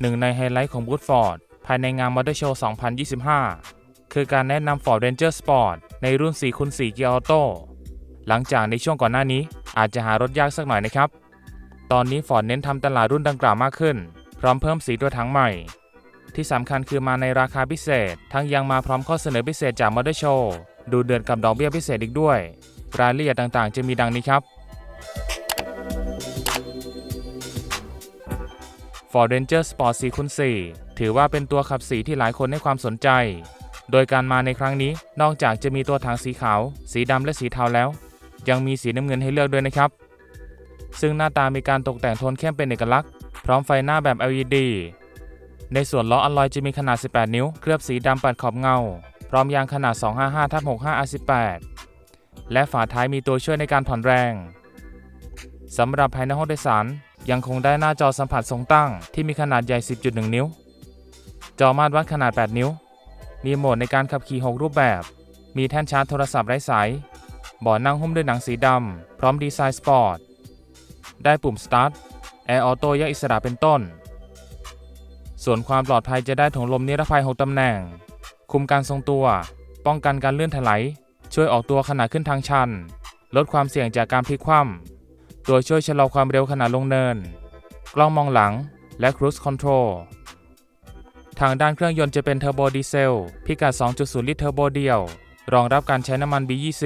หนึ่งในไฮไลท์ของบูธฟอร์ดภายในงานมอเตอร์โชว์ 2025 คือการแนะนำ Ford Ranger Sport ในรุ่น 4 x 4 Gear Auto หลังจากในช่วงก่อนหน้านี้อาจจะหารถยากสักหน่อยนะครับ ตอนนี้ Ford เน้นทำตลาดรุ่นดังกล่าวมากขึ้น พร้อมเพิ่มสีตัวถังใหม่ ที่สำคัญคือมาในราคาพิเศษ ทั้งยังมาพร้อมข้อเสนอพิเศษจากมอเตอร์โชว์ดูเดือนกับดอกเบี้ยพิเศษอีกด้วย รายละเอียดต่างๆ จะมีดังนี้ครับ Ford Ranger Sport 4 x 4ถือว่าเป็นตัวขับสีที่หลายคนให้ความสนใจ โดยการมาในครั้งนี้นอกจากจะมีตัวถังสีขาว สีดำและสีเทาแล้ว ยังมีสีน้ำเงินให้เลือกด้วยนะครับ ซึ่งหน้าตามีการตกแต่งโทนเข้มเป็นเอกลักษณ์ พร้อมไฟหน้าแบบ LED ในส่วนล้ออลลอยจะมีขนาด 18 นิ้ว เคลือบสีดำปัดขอบเงา พร้อมยางขนาด 255ทับ65 R18 และฝาท้ายมีตัวช่วยในการผ่อนแรง สำหรับภายในห้องโดยสาร ยังคงได้หน้าจอสัมผัสทรงตั้งที่มีขนาดใหญ่ 10.1 นิ้ว จอมาตรวัดขนาด 8 นิ้ว มีโหมดในการขับขี่ 6 รูปแบบ มีแท่นชาร์จโทรศัพท์ไร้สายบาะนั่งหุ้มด้วยหนังสีดำ พร้อมดีไซน์สปอร์ต ได้ปุ่ม Start Air Auto แยกอิสระเป็นต้น ส่วนความปลอดภัยจะได้ถุงลมนิรภัย 6 ตำแหน่ง คุมการทรงตัว ป้องกันการเลื่อนถลาย ช่วยออกตัวขณะขึ้นทางชัน ลดความเสี่ยงจากการพลิกคว่ำ ตัวช่วยชะลอความเร็วขณะลงเนิน กล้องมองหลัง และ Cruise Control ทางด้านเครื่องยนต์จะเป็นเทอร์โบดีเซล พิกัด 2.0 ลิตรเทอร์โบเดียว รองรับการใช้น้ำมัน B20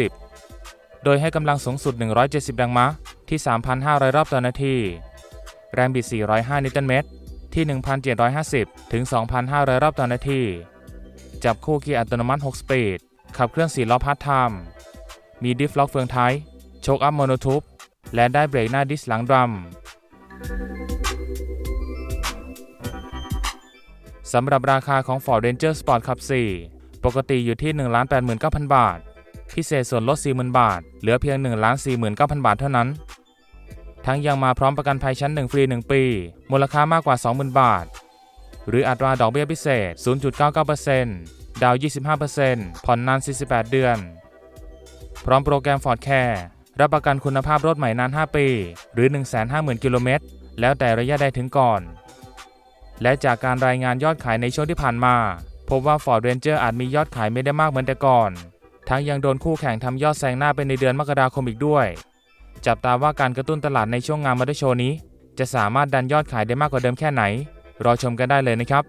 โดยให้กำลังสูงสุด 170 แรงม้าที่ 3,500 รอบต่อนาที แรงบิด 405 นิวตันเมตร ที่ 1,750 ถึง 2,500 รอบต่อนาที จับคู่เกียร์อัตโนมัติ 6 สปีด ขับเคลื่อน4ล้อพาร์ทไทม์ มีดิฟล็อกเฟืองท้าย โชคอัพโมโนทูบ และได้เบรกหน้าดิสหลังดรัมสำหรับราคาของ Ford Ranger Sport ขับ4ปกติอยู่ที่ 1,89,000 บาท พิเศษส่วนลด 40,000 บาท เหลือเพียง 1,49,000 บาทเท่านั้น ทั้งยังมาพร้อมประกันภัยชั้น 1 ฟรี 1 ปี มูลค่ามากกว่า 20,000 บาท หรืออัตราดอกเบี้ยพิเศษ 0.99%ดาวน์25%ผ่อนนาน 48 เดือน พร้อมโปรแกรม Ford Care รับประกันคุณภาพรถใหม่นาน 5 ปี หรือ 150,000 กิโลเมตร แล้วแต่ระยะใดถึงก่อน และจากการรายงานยอดขายในช่วงที่ผ่านมา พบว่า Ford Ranger อาจมียอดขายไม่ได้มากเหมือนแต่ก่อน ทั้งยังโดนคู่แข่งทำยอดแซงหน้าไปในเดือนมกราคมอีกด้วย จับตาว่าการกระตุ้นตลาดในช่วงงานมอเตอร์โชว์นี้ จะสามารถดันยอดขายได้มากกว่าเดิมแค่ไหน รอชมกันได้เลยนะครับ